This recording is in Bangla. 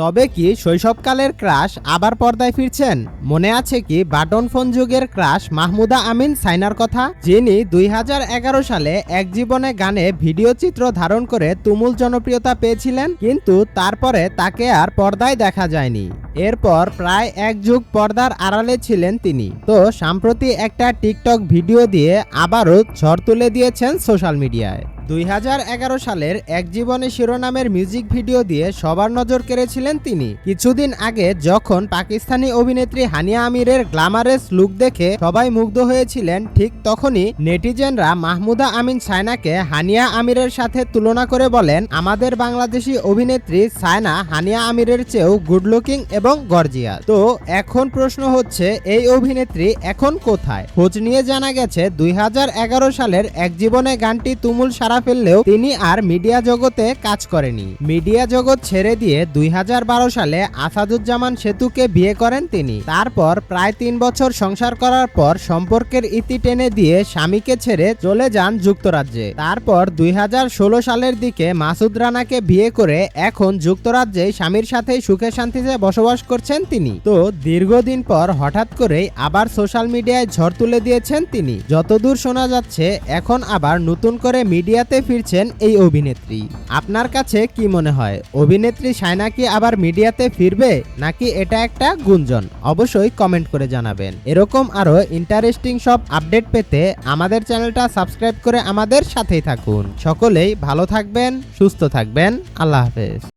তবে কি শৈশবকালের ক্রাশ আবার পর্দায় ফিরছেন? মনে আছে কি বাটন ফোন যুগের ক্রাশ মাহমুদা আমিন সাইনার কথা? যিনি দুই হাজার এগারো সালে এক জীবনে গানে ভিডিও চিত্র ধারণ করে তুমুল জনপ্রিয়তা পেয়েছিলেন, কিন্তু তারপরে তাকে আর পর্দায় দেখা যায়নি। এরপর প্রায় এক যুগ পর্দার আড়ালে ছিলেন তিনি। তো সাম্প্রতি একটা টিকটক ভিডিও দিয়ে আবারও ঝড় তুলে দিয়েছেন সোশ্যাল মিডিয়ায়। দুই হাজার এগারো সালের এক জীবনে শিরোনামের মিউজিক ভিডিও দিয়ে সবার নজর কেড়েছিলেন তিনি। কিছুদিন আগে যখন পাকিস্তানি অভিনেত্রী হানিয়া আমিরের গ্ল্যামারেস লুক দেখে সবাই মুগ্ধ হয়েছিলেন, ঠিক তখনই নেটিজেনরা মাহমুদা আমিন সায়নাকে হানিয়া আমিরের সাথে তুলনা করে বলেন, আমাদের বাংলাদেশি অভিনেত্রী সায়না হানিয়া আমিরের চেয়েও গুড লুকিং এবং গর্জিয়াস তো এখন প্রশ্ন হচ্ছে, এই অভিনেত্রী এখন কোথায়? খোঁজ নিয়ে জানা গেছে, দুই হাজার এগারো সালের এক জীবনে গানটি তুমুল সারা ফেললেও তিনি আর মিডিয়া জগতে কাজ করেনি। মিডিয়া জগৎ ছেড়ে দিয়ে দুই সালে আসাদুজ্জামান সেতুকে বিয়ে করেন তিনি। তারপর প্রায় তিন বছর সংসার করার পর সম্পর্কের ইতি টেনে দিয়ে স্বামীকে ছেড়ে চলে যান যুক্তরাজ্যে। তারপর দুই সালের দিকে মাসুদ রানাকে বিয়ে করে এখন যুক্তরাজ্যে স্বামীর সাথেই সুখে শান্তিতে বসবাস করছেন তিনি। তো দীর্ঘদিন পর হঠাৎ করেই আবার সোশ্যাল মিডিয়ায় ঝড় তুলে দিয়েছেন তিনি। যতদূর শোনা যাচ্ছে, এখন আবার নতুন করে মিডিয়াতে ফিরছেন এই অভিনেত্রী। আপনার কাছে কি মনে হয়, অভিনেত্রী সায়না কি আবার মিডিয়াতে ফিরবে, নাকি এটা একটা গুঞ্জন? অবশ্যই কমেন্ট করে জানাবেন। এরকম আরও ইন্টারেস্টিং সব আপডেট পেতে আমাদের চ্যানেলটা সাবস্ক্রাইব করে আমাদের সাথেই থাকুন। সকলেই ভালো থাকবেন, সুস্থ থাকবেন। আল্লাহ হাফেজ।